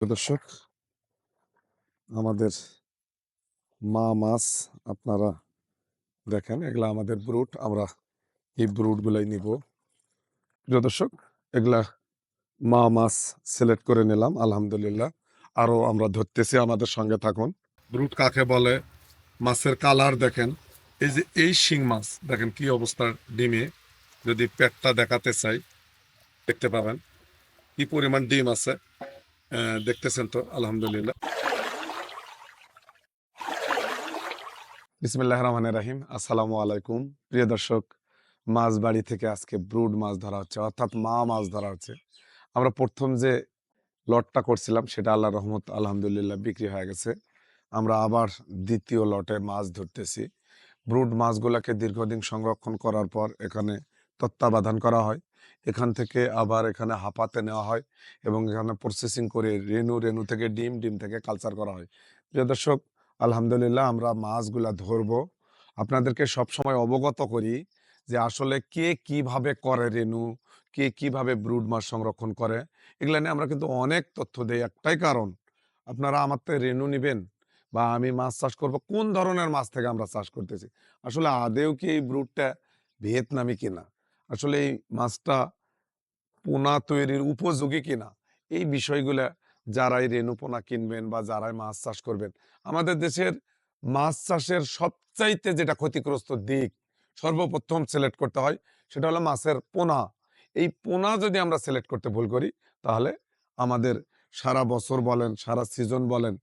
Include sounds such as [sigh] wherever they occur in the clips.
দর্শক, আমাদের মা মাছ আপনারা দেখেন, এগুলা আমাদের ব্রুট, আমরা এই ব্রুট গুলাই নিব দর্শক, এগুলা মা মাছ সিলেক্ট করে নিলাম, আলহামদুলিল্লাহ। আরও আমরা ধরতেছি আমাদের সঙ্গে থাকুন। ব্রুট কাকে বলে? মাছের কালার দেখেন, এই যে এই শিং মাছ, দেখেন কি অবস্থার ডিমে, যদি পেটটা দেখাতে চাই, দেখতে পাবেন। কি পরিমাণ ডিম আছে? দেখতেছেন তো, আলহামদুলিল্লাহ। বিসমিল্লাহ রহমান রাহিম, আসসালামু আলাইকুম। প্রিয় দর্শক, মাছ বাড়ি থেকে আজকে ব্রুড মাছ ধরা হচ্ছে, অর্থাৎ মা মাছ ধরা হচ্ছে। আমরা প্রথম যে লটটা করছিলাম, সেটা আল্লাহ রহমত, আলহামদুলিল্লাহ বিক্রি হয়ে গেছে। আমরা আবার দ্বিতীয় লটে মাছ ধরতেছি। ব্রুড মাছগুলোকে দীর্ঘদিন সংরক্ষণ করার পর এখানে তত্ত্বাবধান করা হয়। এখান থেকে আবার এখানে হাঁপাতে নেওয়া হয় এবং এখানে প্রসেসিং করে রেনু রেনু থেকে ডিম ডিম থেকে কালচার করা হয়। প্রিয় দর্শক, আলহামদুলিল্লাহ আমরা মাছগুলা ধরবো। আপনাদেরকে সবসময় অবগত করি যে আসলে কে কীভাবে করে রেনু কে কীভাবে ব্রুড মাছ সংরক্ষণ করে, এগুলা নিয়ে আমরা কিন্তু অনেক তথ্য দেই। একটাই কারণ, আপনারা আমার থেকে রেনু নিবেন বা আমি মাছ চাষ করব, কোন ধরনের মাছ থেকে আমরা চাষ করতেছি? আসলে আদেও কি এই ব্রুডটা ভিয়েতনামি কিনা? আসলে এই মাছটা পোনা তৈরির উপযোগী কিনা? এই বিষয়গুলো যারাই রেনু পোনা কিনবেন বা যারাই মাছ চাষ করবেন, আমাদের দেশের মাছ চাষের সবচাইতে যেটা ক্ষতিগ্রস্ত দিক সর্বপ্রথম সিলেক্ট করতে হয়, সেটা হলো মাছের পোনা। এই পোনা যদি আমরা সিলেক্ট করতে ভুল করি, তাহলে আমাদের সারা বছর বলেন, সারা সিজন বলেন,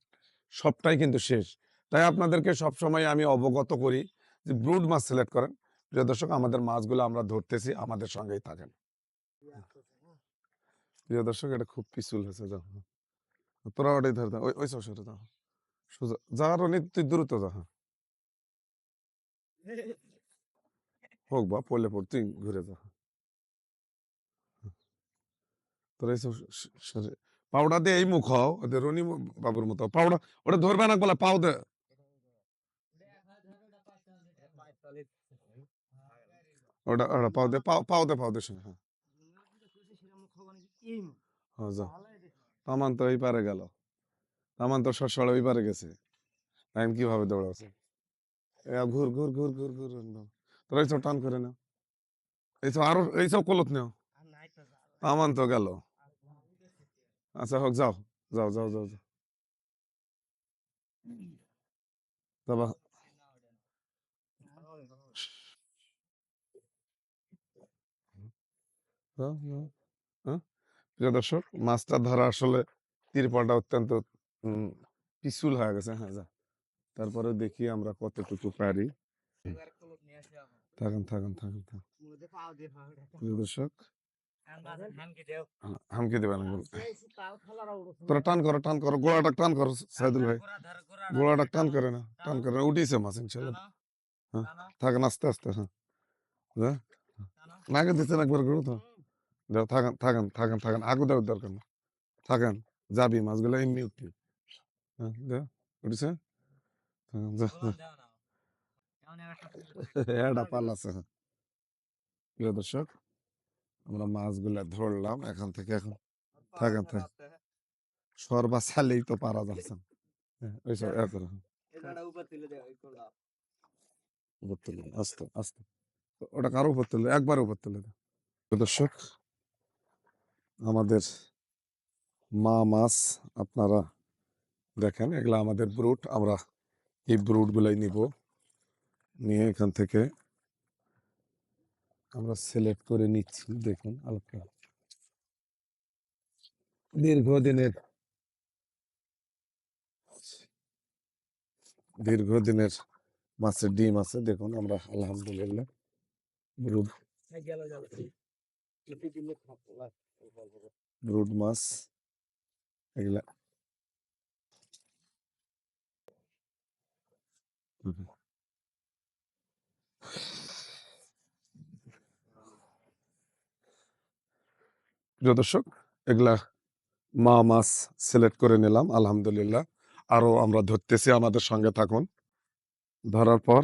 সবটাই কিন্তু শেষ। তাই আপনাদেরকে সবসময় আমি অবগত করি যে ব্রুড মাছ সিলেক্ট করেন। প্রিয় দর্শক আমাদের মাছগুলো আমরা ধরতেছি আমাদের সঙ্গেই থাকেন। প্রিয় দর্শক এটা খুব পিছুল হয়েছে যাও। তোরা ওটাই ধরে দাও ওই ওই সব সরে দাও। সোজা যা রনি তুই দ্রুত যা। হ্যাঁ। হোক বা পড়লে পড় তুই ঘুরে যা। তোরা এইসব স- সরে পাউডা দিয়ে এই মুখ হও ওদের রনি বাবুর মতো। পাউডা ওটা ধরবে না বলে পাও দে ওটা ওটা পাও দে, পাও পাও দে পাও দে শুনে হ্যাঁ। হ্যাঁ যা তামান তো এই পারে গেল। তামান তো সসড় ওই পারে গেছে। টাইম কীভাবে দৌড়াচ্ছে? ঘুর ঘুর ঘুর ঘুর ঘুর তোরা এইসব টান করে নাও। এইসব আরও, এইসব কলত নেও। তামান তো গেল। আচ্ছা হোক, যাও যাও যাও যাও যাও তারপর যাও, যাও। হ্যাঁ? প্রিয় দর্শক মাছটা ধরা আসলে তিরপাটা অত্যন্ত পিছুল হয়ে গেছে। হ্যাঁ যা। তারপরে দেখি আমরা কতটুকু পারি। থাকেন থাকেন থাকেন প্রিয় দর্শক হ্যাঁ, হামকে তোরা টান করো টান গোড়াটা টান করো ভাই। গোড়াটা টান করে না টান করে মাছ থাকেন আস্তে আস্তে হ্যাঁ। নাকে একবার ঘুরো তো থাকেন থাকেন থাকেন থাকেন। আগু দেওয়ার দরকার না। থাকেন যাবি মাছগুলো এমনি উঠবি। হ্যাঁ উঠেছে? থাকেন, যা, যা। [laughs] এটা পাল আছে হ্যাঁ। প্রিয় দর্শক আমরা মাছগুলা ধরলাম এখান থেকে এখন থাকেন থাকেন সরবা ছালেই তো পারা যাচ্ছে। হ্যাঁ, ওইসব এ হ্যাঁ, উপর তুলে আস্তে আস্তে। ওটা কারও উপর তুলে একবার উপর তুলে দাও দর্শক আমাদের মা মাছ আপনারা দেখেন, এগুলো আমাদের ব্রুট আমরা এই ব্রুট গুলাই নিব। নিয়ে এখান থেকে আমরা সিলেক্ট করে নিচ্ছি, দেখুন আলকা দীর্ঘদিনের দীর্ঘদিনের মাছের ডিম আছে, দেখুন, আমরা আলহামদুলিল্লাহ ব্রুড মাছ এগুলা প্রিয় দর্শক এগুলা মা মাছ সিলেক্ট করে নিলাম আলহামদুলিল্লাহ। আরও আমরা ধরতেছি আমাদের সঙ্গে থাকুন। ধরার পর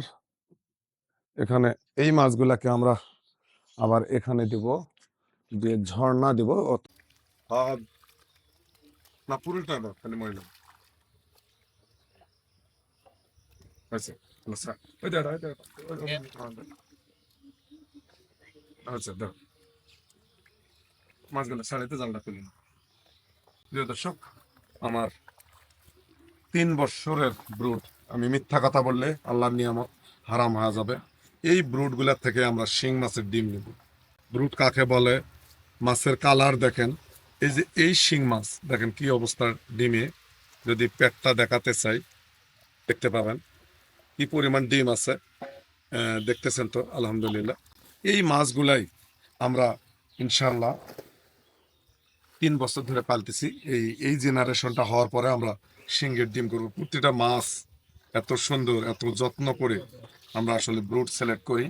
এখানে এই মাছগুলাকে আমরা আবার এখানে দিব। দিয়ে ঝর্ণা দিব না পুরোটা দাও খালি ময়লা আচ্ছা ওই- ওই- আচ্ছা মাছগুলো সাড়াইতে জালটা খুলি না প্রিয় দর্শক, আমার তিন বছরের ব্রুড। আমি মিথ্যা কথা বললে আল্লাহর নিয়ামত হারাম হয়ে যাবে। এই ব্রুডগুলোর থেকে আমরা শিং মাছের ডিম নেব। ব্রুড কাকে বলে? মাছের কালার দেখেন। এই যে এই শিং মাছ, দেখেন কি অবস্থার ডিমে। যদি পেটটা দেখাতে চাই, দেখতে পাবেন কি পরিমাণ ডিম আছে। দেখতেছেন তো, আলহামদুলিল্লাহ। এই মাছগুলাই আমরা ইনশাল্লাহ তিন বছর ধরে পালতেছি। এই এই জেনারেশনটা হওয়ার পরে আমরা শিঙ্গের ডিম করব প্রতিটা মাছ এত সুন্দর, এত যত্ন করে আমরা আসলে ব্রুড সিলেক্ট করি।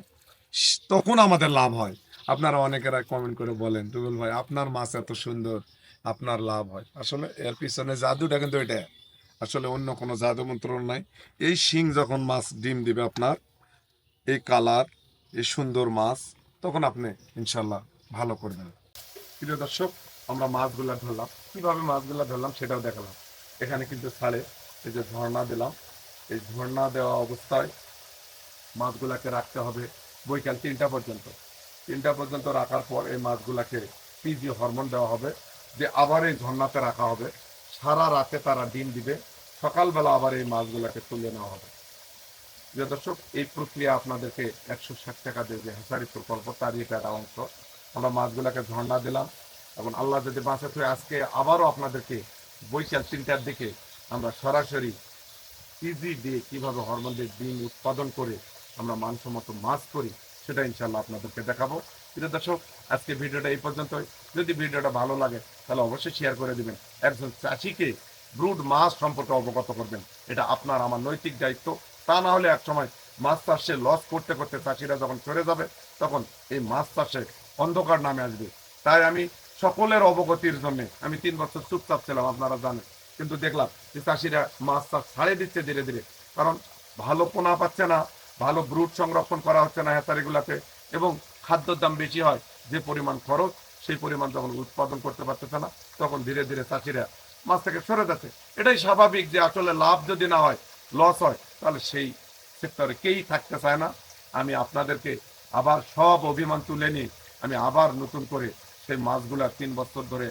তখন আমাদের লাভ হয়। আপনারা অনেকেরা কমেন্ট করে বলেন টুগুল ভাই, আপনার মাছ এত সুন্দর, আপনার লাভ হয়। আসলে এর পিছনে জাদুটা কিন্তু এটা। আসলে অন্য কোনো জাদু মন্ত্র নাই। এই শিং যখন মাছ ডিম দিবে আপনার, এই কালার, এই সুন্দর মাছ, তখন আপনি ইনশাল্লাহ ভালো করবেন। প্রিয় দর্শক, আমরা মাছগুলা ধরলাম। কীভাবে মাছগুলা ধরলাম সেটাও দেখালাম। এখানে কিন্তু ছাড়ে এই যে ঝর্ণা দিলাম। এই ঝর্ণা দেওয়া অবস্থায় মাছগুলাকে রাখতে হবে বৈকাল তিনটা পর্যন্ত। তিনটা পর্যন্ত রাখার পর এই মাছগুলাকে পিজি হরমোন দেওয়া হবে, যে আবার এই ঝর্ণাতে রাখা হবে। সারা রাতে তারা ডিম দিবে, সকালবেলা আবার এই মাছগুলাকে তুলে নেওয়া হবে। প্রিয় দর্শক, এই প্রক্রিয়া আপনাদেরকে একশো ষাট টাকা দিয়ে যে হেসারি প্রকল্প, তারই এটা একটা অংশ। আমরা মাছগুলাকে ঝর্ণা দিলাম, এবং আল্লাহ যদি বাঁচা থেকে আজকে আবারও আপনাদেরকে বৈশাল তিনটার দিকে আমরা সরাসরি পিজি দিয়ে কীভাবে হরমোন দিয়ে ডিম উৎপাদন করে আমরা মানসম্মত মাছ করি সেটা ইনশাল্লাহ আপনাদেরকে দেখাবো। প্রিয় দর্শক, আজকে ভিডিওটা এই পর্যন্তই। যদি ভিডিওটা ভালো লাগে, তাহলে অবশ্যই শেয়ার করে দিবেন। একজন চাষিকে ব্রুড মাছ সম্পর্কে অবগত করবেন। এটা আপনার, আমার নৈতিক দায়িত্ব। তা না হলে একসময় মাছ চাষে লস করতে করতে চাষিরা যখন চলে যাবে, তখন এই মাছ চাষে অন্ধকার নামে আসবে। তাই আমি সকলের অবগতির জন্য, আমি তিন বছর চুপচাপ ছিলাম, আপনারা জানেন। কিন্তু দেখলাম যে চাষিরা মাছ চাষ ছাড়ে দিচ্ছে ধীরে ধীরে। কারণ ভালো পোনা পাচ্ছে না ভালো ব্রুড সংরক্ষণ করা হচ্ছে না হ্যাচারিগুলাতে এবং খাদ্যর দাম বেশি হয়, যে পরিমাণ খরচ, সেই পরিমাণ যখন উৎপাদন করতে পারতেছে না, তখন ধীরে ধীরে চাষিরা মাছ থেকে সরে যাচ্ছে। এটাই স্বাভাবিক যে আসলে লাভ যদি না হয় লস হয়, তাহলে সেই সেক্টরে কেই থাকতে চায় না। আমি আপনাদেরকে আবার সব অভিমান তুলে নিয়ে, আমি আবার নতুন করে সেই মাছগুলা তিন বছর ধরে,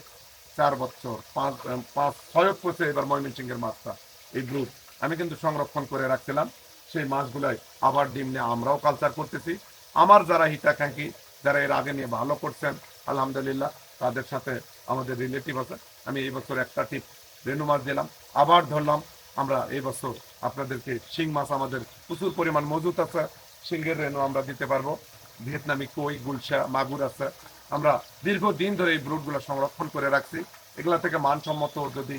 চার বছর, পাঁচ পাঁচ, ছয় পড়ছে এবার ময়মনসিংহের মাছটা, এই গ্রুপ আমি কিন্তু সংরক্ষণ করে রাখছিলাম। সেই মাছগুলাই আবার ডিম নিয়ে আমরাও কালচার করতেছি। আমার যারা হিতাকাঙ্ক্ষী, যারা এর আগে নিয়ে ভালো করছেন, আলহামদুলিল্লাহ, তাদের সাথে আমাদের রিলেটিভ আছে। আমি এই বছর একটা টিপ রেনু মাছ দিলাম। আবার ধরলাম, আমরা এই বছর আপনাদেরকে শিং মাছ আমাদের প্রচুর পরিমাণ মজুত আছে। শিঙ্গের রেনু আমরা দিতে পারব। ভিয়েতনামি কই, গুলশা, মাগুর আছে। আমরা দীর্ঘদিন ধরে এই ব্রুটগুলো সংরক্ষণ করে রাখছি। এগুলা থেকে মানসম্মত যদি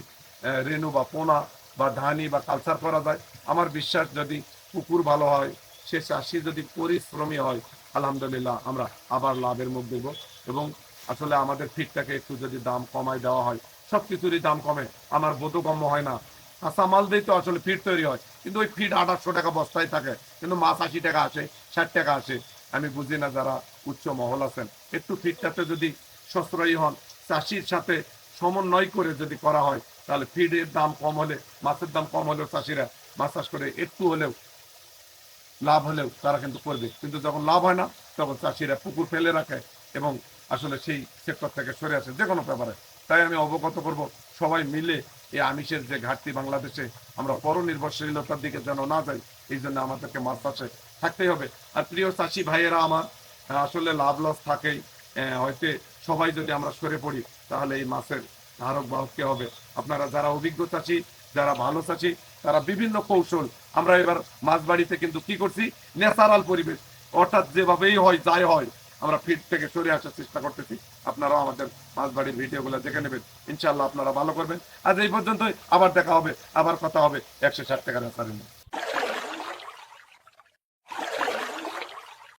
রেনু বা পোনা বা ধানি বা কালচার করা যায়, আমার বিশ্বাস যদি পুকুর ভালো হয়, সে চাষি যদি পরিশ্রমী হয়, আলহামদুলিল্লাহ আমরা আবার লাভের মুখ দেব। এবং আসলে আমাদের ফিটটাকে একটু যদি দাম কমায় দেওয়া হয় সব কিছুরই দাম কমে, আমার বোধগম্য হয় না। কাঁচা মাল দিয়ে তো আসলে ফিট তৈরি হয়, কিন্তু ওই ফিট আঠাশশো টাকা বস্তায় থাকে, কিন্তু মাছ আশি টাকা আসে, ষাট টাকা আসে। আমি বুঝি না যারা উচ্চ মহল আছেন, একটু ফিটটাতে যদি সশ্রয়ী হন, চাষির সাথে সমন্বয় করে যদি করা হয়, তাহলে ফিডের দাম কম হলে, মাছের দাম কম হলেও চাষিরা মাছ চাষ করে একটু হলেও লাভ হলেও তারা কিন্তু করবে। কিন্তু যখন লাভ হয় না, তখন চাষিরা পুকুর ফেলে রাখে এবং আসলে সেই সেক্টর থেকে সরে আসে যে কোনো ব্যাপারে। তাই আমি অবগত করব, সবাই মিলে এই আমিষের যে ঘাটতি বাংলাদেশে, আমরা পরনির্ভরশীলতার দিকে যেন না যাই, এই জন্য আমাদেরকে মাছ চাষে থাকতেই হবে। আর প্রিয় চাষি ভাইয়েরা আমার, আসলে লাভ লস থাকেই হয়তো সবাই যদি আমরা সরে পড়ি, তাহলে এই মাছের ধারক বাহক কে হবে? আপনারা যারা অভিজ্ঞ চাষি, যারা ভালো চাষি তারা বিভিন্ন কৌশল। আমরা এবার মাছ বাড়িতে কিন্তু কি করছি? ন্যাচারাল পরিবেশ। অর্থাৎ যেভাবেই হয়, যাই হয়, আমরা ফিট থেকে সরে আসার চেষ্টা করতেছি। আপনারাও আমাদের মাছ বাড়ির ভিডিওগুলো দেখে নেবেন। ইনশাল্লাহ আপনারা ভালো করবেন। আজ এই পর্যন্তই। আবার দেখা হবে। আবার কথা হবে একশো ষাট টাকা ন্যাচারাল